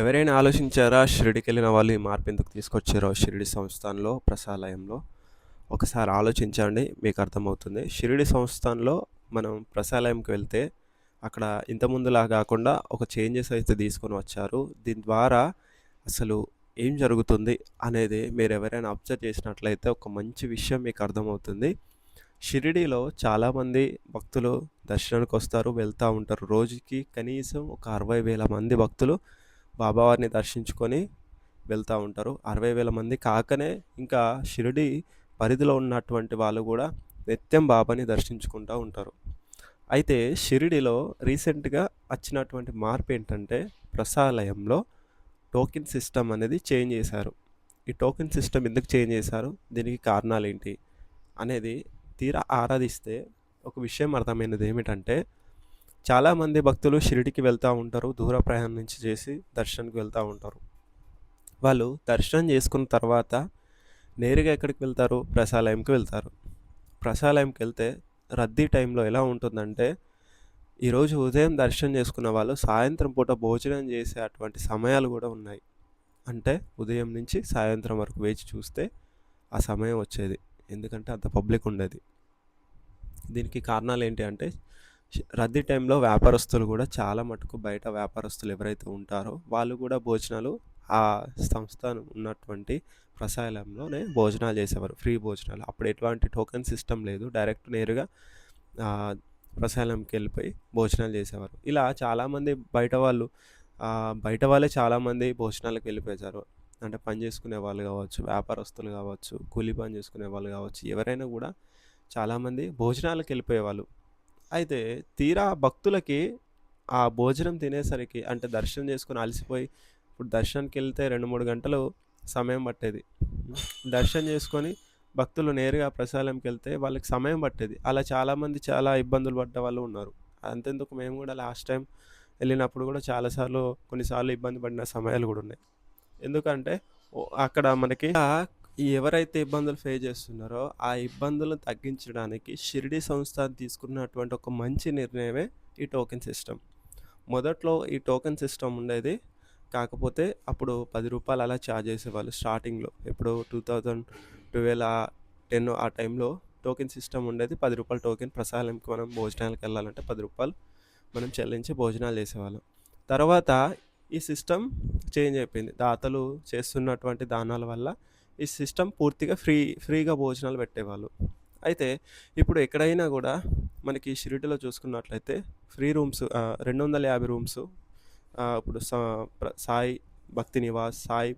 ఎవరైనా ఆలోచించారా షిరిడికి వెళ్ళిన వాళ్ళు ఈ మార్పు ఎందుకు తీసుకొచ్చారో షిరిడి సంస్థాన్లో ప్రసాలయంలో? ఒకసారి ఆలోచించండి మీకు అర్థమవుతుంది. షిరిడి సంస్థాన్లో మనం ప్రసాలయంకి వెళ్తే అక్కడ ఇంతకుముందులా కాకుండా ఒక చేంజెస్ అయితే తీసుకొని వచ్చారు. దీని ద్వారా అసలు ఏం జరుగుతుంది అనేది మీరు ఎవరైనా అబ్జర్వ్ చేసినట్లయితే ఒక మంచి విషయం మీకు అర్థమవుతుంది. షిరిడీలో చాలామంది భక్తులు దర్శనానికి వస్తారు వెళ్తూ ఉంటారు. రోజుకి కనీసం ఒక అరవై వేల మంది భక్తులు బాబావారిని దర్శించుకొని వెళ్తూ ఉంటారు. అరవై వేల మంది కాకనే ఇంకా షిరిడి పరిధిలో ఉన్నటువంటి వాళ్ళు కూడా నిత్యం బాబాని దర్శించుకుంటూ ఉంటారు. అయితే షిరిడిలో రీసెంట్గా వచ్చినటువంటి మార్పు ఏంటంటే ప్రసాలయంలో టోకెన్ సిస్టమ్ అనేది చేంజ్ చేశారు. ఈ టోకెన్ సిస్టమ్ ఎందుకు చేంజ్ చేశారు? దీనికి కారణాలు ఏంటి? అనేది తీరా ఆరాధిస్తే ఒక విషయం అర్థమైనది ఏమిటంటే చాలామంది భక్తులు షిరిడికి వెళ్తూ ఉంటారు దూర ప్రయాణం నుంచి చేసి దర్శనానికి వెళ్తూ ఉంటారు. వాళ్ళు దర్శనం చేసుకున్న తర్వాత నేరుగా ఎక్కడికి వెళ్తారు? ప్రసాలయంకి వెళ్తారు. ప్రసాలయంకి వెళ్తే రద్దీ టైంలో ఎలా ఉంటుందంటే ఈరోజు ఉదయం దర్శనం చేసుకున్న వాళ్ళు సాయంత్రం పూట భోజనం చేసే అటువంటి సమయాలు కూడా ఉన్నాయి. అంటే ఉదయం నుంచి సాయంత్రం వరకు వేచి చూస్తే ఆ సమయం వచ్చేది. ఎందుకంటే అంత పబ్లిక్ ఉండేది. దీనికి కారణాలు ఏంటి అంటే రద్దీ టైంలో వ్యాపారస్తులు కూడా చాలా మటుకు బయట వ్యాపారస్తులు ఎవరైతే ఉంటారో వాళ్ళు కూడా భోజనాలు ఆ సంస్థ ఉన్నటువంటి ప్రసాలంలోనే భోజనాలు చేసేవారు ఫ్రీ భోజనాలు. అప్పుడు ఎటువంటి టోకెన్ సిస్టమ్ లేదు. డైరెక్ట్ నేరుగా ఆ, వెళ్ళిపోయి భోజనాలు చేసేవారు. ఇలా చాలామంది బయట వాళ్ళు బయట వాళ్ళే చాలామంది భోజనాలకు వెళ్ళిపోయారు అంటే పని చేసుకునే వాళ్ళు కావచ్చు వ్యాపారస్తులు కావచ్చు కూలీ పని చేసుకునే వాళ్ళు కావచ్చు ఎవరైనా కూడా చాలామంది భోజనాలకు వెళ్ళిపోయేవాళ్ళు. అయితే తీరా భక్తులకి ఆ భోజనం తినేసరికి అంటే దర్శనం చేసుకుని అలసిపోయి ఇప్పుడు దర్శనానికి వెళ్తే రెండు మూడు గంటలు సమయం పట్టేది. దర్శనం చేసుకొని భక్తులు నేరుగా ప్రసాదంకి వెళ్తే వాళ్ళకి సమయం పట్టేది. అలా చాలామంది చాలా ఇబ్బందులు పడ్డ వాళ్ళు ఉన్నారు. అంతెందుకు మేము కూడా లాస్ట్ టైం వెళ్ళినప్పుడు కూడా చాలాసార్లు కొన్నిసార్లు ఇబ్బంది పడిన సమయాలు కూడా ఉన్నాయి. ఎందుకంటే అక్కడ మనకి ఎవరైతే ఇబ్బందులు ఫేస్ చేస్తున్నారో ఆ ఇబ్బందులను తగ్గించడానికి షిరిడి సంస్థ తీసుకున్నటువంటి ఒక మంచి నిర్ణయమే ఈ టోకెన్ సిస్టమ్ మొదట్లో ఈ టోకెన్ సిస్టమ్ ఉండేది. కాకపోతే అప్పుడు పది రూపాయలు అలా ఛార్జ్ చేసేవాళ్ళు స్టార్టింగ్లో ఎప్పుడు టూ థౌజండ్ ట్వెల్వ్ ఆ టెన్ ఆ టైంలో టోకెన్ సిస్టమ్ ఉండేది. పది రూపాయల టోకెన్ ప్రసాదంకి మనం భోజనాలకు వెళ్ళాలంటే పది రూపాయలు మనం చెల్లించి భోజనాలు చేసేవాళ్ళం. తర్వాత ఈ సిస్టమ్ చేంజ్ అయిపోయింది. దాతలు చేస్తున్నటువంటి దానాల వల్ల ఈ సిస్టమ్ పూర్తిగా ఫ్రీ ఫ్రీగా భోజనాలు పెట్టేవాళ్ళు. అయితే ఇప్పుడు ఎక్కడైనా కూడా మనకి షిరిడిలో చూసుకున్నట్లయితే ఫ్రీ రూమ్స్ రెండు వందల యాభై రూమ్స్ ఇప్పుడు సా- ప్ర- సాయి భక్తి నివాస్ సాయి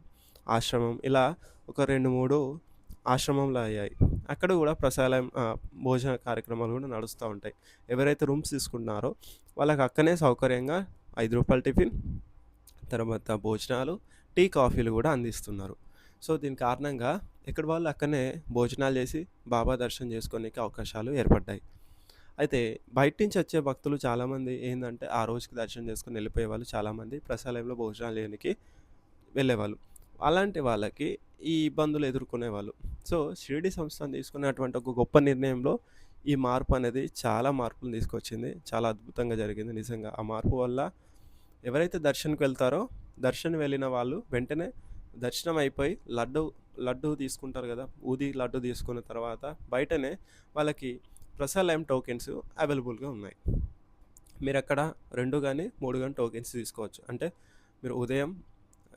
ఆశ్రమం ఇలా ఒక రెండు మూడు ఆశ్రమంలో అయ్యాయి. అక్కడ కూడా ప్రసాదం భోజన కార్యక్రమాలు కూడా నడుస్తూ ఉంటాయి. ఎవరైతే రూమ్స్ తీసుకుంటున్నారో వాళ్ళకి అక్కనే సౌకర్యంగా ఐదు రూపాయల టిఫిన్ తర్వాత భోజనాలు టీ కాఫీలు కూడా అందిస్తున్నారు. సో దీని కారణంగా ఇక్కడ వాళ్ళు అక్కడనే భోజనాలు చేసి బాబా దర్శనం చేసుకోనికి అవకాశాలు ఏర్పడ్డాయి. అయితే బయట నుంచి వచ్చే భక్తులు చాలామంది ఏంటంటే ఆ రోజుకి దర్శనం చేసుకుని వెళ్ళిపోయే వాళ్ళు చాలామంది ప్రసాదంలో భోజనాలు చేయడానికి వెళ్ళేవాళ్ళు. అలాంటి వాళ్ళకి ఈ ఇబ్బందులు ఎదుర్కొనేవాళ్ళు సో షిరిడి సంస్థను తీసుకున్నటువంటి ఒక గొప్ప నిర్ణయంలో ఈ మార్పు అనేది చాలా మార్పులు తీసుకొచ్చింది. చాలా అద్భుతంగా జరిగింది నిజంగా. ఆ మార్పు వల్ల ఎవరైతే దర్శనకు వెళ్తారో దర్శనం వెళ్ళిన వాళ్ళు వెంటనే దర్శనం అయిపోయి లడ్డు లడ్డు తీసుకుంటారు కదా ఊది లడ్డు తీసుకున్న తర్వాత బయటనే వాళ్ళకి ప్రసాలయం టోకెన్స్ అవైలబుల్గా ఉన్నాయి. మీరు అక్కడ రెండు కానీ మూడు కానీ టోకెన్స్ తీసుకోవచ్చు. అంటే మీరు ఉదయం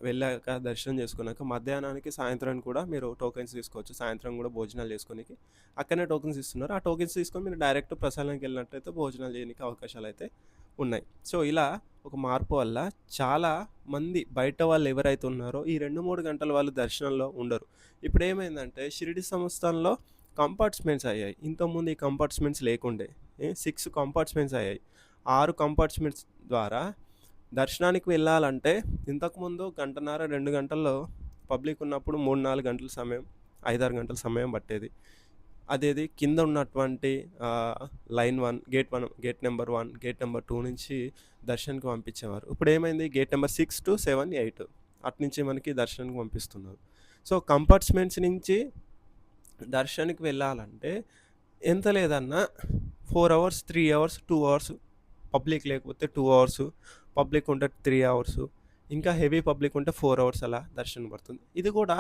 వెళ్ళాక దర్శనం చేసుకున్నాక మధ్యాహ్నానికి సాయంత్రానికి కూడా మీరు టోకెన్స్ తీసుకోవచ్చు. సాయంత్రం కూడా భోజనాలు చేసుకోనికి. అక్కడనే టోకెన్స్ ఇస్తున్నారు. ఆ టోకెన్స్ తీసుకొని మీరు డైరెక్ట్ ప్రసాదానికి వెళ్ళినట్టయితే భోజనాలు చేయడానికి అవకాశాలు అయితే ఉన్నాయి. సో ఇలా ఒక మార్పు వల్ల చాలా మంది బయట వాళ్ళు ఎవరైతే ఉన్నారో ఈ రెండు మూడు గంటల వాళ్ళు దర్శనంలో ఉండరు. ఇప్పుడు ఏమైందంటే షిరిడి సంస్థానంలో కంపార్ట్స్మెంట్స్ అయ్యాయి. ఇంతకుముందు ఈ కంపార్ట్స్మెంట్స్ లేకుండే. సిక్స్ కంపార్ట్స్మెంట్స్ అయ్యాయి. ఆరు కంపార్ట్స్మెంట్స్ ద్వారా దర్శనానికి వెళ్ళాలంటే ఇంతకుముందు గంటన్నర రెండు గంటల్లో పబ్లిక్ ఉన్నప్పుడు మూడు నాలుగు గంటల సమయం ఐదారు గంటల సమయం పట్టేది. అదేది కింద ఉన్నటువంటి line one gate one gate number one gate number two నుంచి దర్శనానికి పంపించేవారు. ఇప్పుడు ఏమైంది? Gate number six to seven eight. అటు నుంచి మనకి దర్శనానికి పంపిస్తున్నారు. సో కంపార్ట్మెంట్స్ నుంచి దర్శనానికి వెళ్ళాలంటే ఎంత లేదన్నా four hours three hours two hours public లేకపోతే టూ అవర్స్ పబ్లిక్ ఉంటే త్రీ అవర్స్ ఇంకా హెవీ పబ్లిక్ ఉంటే ఫోర్ అవర్స్ అలా దర్శనం పడుతుంది. ఇది కూడా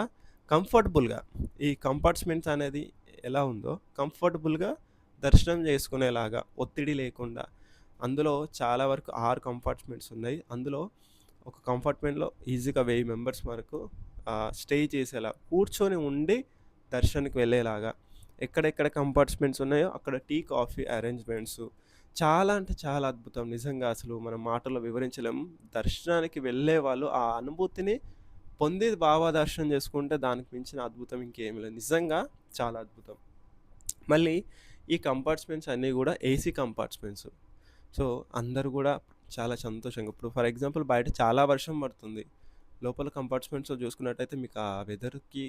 కంఫర్టబుల్గా. ఈ కంపార్ట్స్మెంట్స్ అనేది ఎలా ఉందో కంఫర్టబుల్గా దర్శనం చేసుకునేలాగా ఒత్తిడి లేకుండా అందులో చాలా వరకు ఆరు కంపార్ట్మెంట్స్ ఉన్నాయి. అందులో ఒక కంపార్ట్మెంట్లో ఈజీగా వెయ్యి మెంబర్స్ వరకు స్టే చేసేలా కూర్చొని ఉండి దర్శనానికి వెళ్ళేలాగా. ఎక్కడెక్కడ కంపార్ట్మెంట్స్ ఉన్నాయో అక్కడ టీ కాఫీ అరేంజ్మెంట్స్. చాలా అంటే చాలా అద్భుతం. నిజంగా అసలు మనం మాటల్లో వివరించలేము దర్శనానికి వెళ్ళే వాళ్ళు ఆ అనుభూతిని పొంది బాబా దర్శనం చేసుకుంటే దానికి మించిన అద్భుతం ఇంకేమి లేదు. నిజంగా చాలా అద్భుతం. మళ్ళీ ఈ కంపార్ట్స్మెంట్స్ అన్నీ కూడా ఏసీ కంపార్ట్స్మెంట్స్ సో అందరు కూడా చాలా సంతోషంగా ఇప్పుడు ఫర్ ఎగ్జాంపుల్ బయట చాలా వర్షం పడుతుంది. లోపల కంపార్ట్స్మెంట్స్లో చూసుకున్నట్టయితే మీకు ఆ వెదర్కి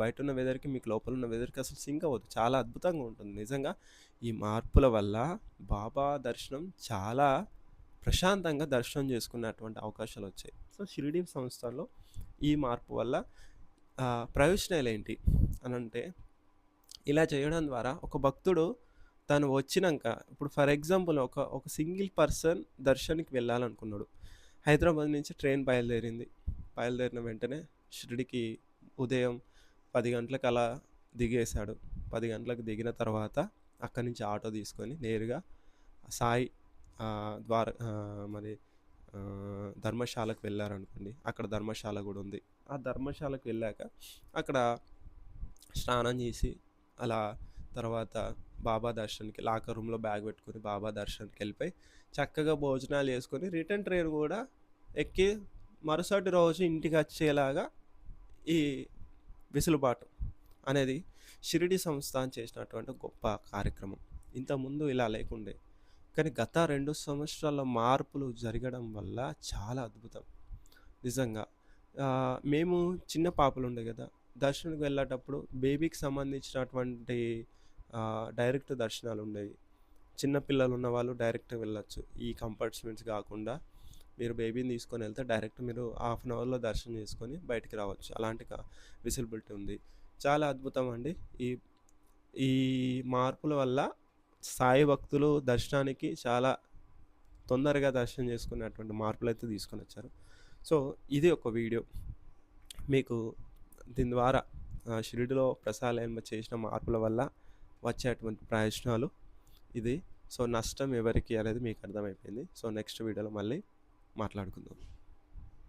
బయట ఉన్న వెదర్కి మీకు లోపల ఉన్న వెదర్కి అసలు సింక్ అవ్వదు. చాలా అద్భుతంగా ఉంటుంది. నిజంగా ఈ మార్పుల వల్ల బాబా దర్శనం చాలా ప్రశాంతంగా దర్శనం చేసుకున్నటువంటి అవకాశాలు వచ్చాయి. సో షిరిడి సంస్థల్లో ఈ మార్పు వల్ల ప్రయోజనాలు ఏంటి అని అంటే ఇలా చేయడం ద్వారా ఒక భక్తుడు తను వచ్చినాక ఇప్పుడు ఫర్ ఎగ్జాంపుల్ ఒక ఒక సింగిల్ పర్సన్ దర్శనానికి వెళ్ళాలనుకున్నాడు. హైదరాబాద్ నుంచి ట్రైన్ బయలుదేరింది. బయలుదేరిన వెంటనే షిరిడికి ఉదయం పది గంటలకు అలా దిగేశాడు. పది గంటలకు దిగిన తర్వాత అక్కడి నుంచి ఆటో తీసుకొని నేరుగా సాయి ద్వార మరి ధర్మశాలకు వెళ్ళారనుకోండి అక్కడ ధర్మశాల కూడా ఉంది. ఆ ధర్మశాలకు వెళ్ళాక అక్కడ స్నానం చేసి అలా తర్వాత బాబా దర్శనానికి లాకర్ రూమ్లో బ్యాగ్ పెట్టుకొని బాబా దర్శనానికి వెళ్ళిపోయి చక్కగా భోజనాలు చేసుకొని రిటర్న్ ట్రైన్ కూడా ఎక్కి మరుసటి రోజు ఇంటికి వచ్చేలాగా ఈ వెసులుబాటు అనేది షిరిడి సంస్థ చేసినటువంటి గొప్ప కార్యక్రమం. ఇంతకుముందు ఇలా లేకుండే. కానీ గత రెండు సంవత్సరాల మార్పులు జరగడం వల్ల చాలా అద్భుతం. నిజంగా. మేము చిన్న పాపలు ఉండే కదా దర్శనానికి వెళ్ళేటప్పుడు బేబీకి సంబంధించినటువంటి డైరెక్ట్ దర్శనాలు ఉండేవి. చిన్న పిల్లలు ఉన్న వాళ్ళు డైరెక్ట్ వెళ్ళొచ్చు. ఈ కంపార్ట్మెంట్స్ కాకుండా మీరు బేబీని తీసుకొని వెళ్తే డైరెక్ట్ మీరు హాఫ్ అన్ అవర్లో దర్శనం చేసుకొని బయటికి రావచ్చు. అలాంటి విజిబిలిటీ ఉంది. చాలా అద్భుతం అండి. ఈ ఈ మార్పుల వల్ల సాయి భక్తులు దర్శనానికి చాలా తొందరగా దర్శనం చేసుకునేటువంటి మార్పులు అయితే తీసుకొని వచ్చారు. సో ఇది ఒక వీడియో. మీకు దీని ద్వారా షిరిడిలో ప్రసాలయం చేసిన మార్పుల వల్ల వచ్చేటువంటి ప్రయోజనాలు ఇది. సో నష్టం ఎవరికి అనేది మీకు అర్థమైపోయింది. సో నెక్స్ట్ వీడియోలో మళ్ళీ మాట్లాడుకుందాం.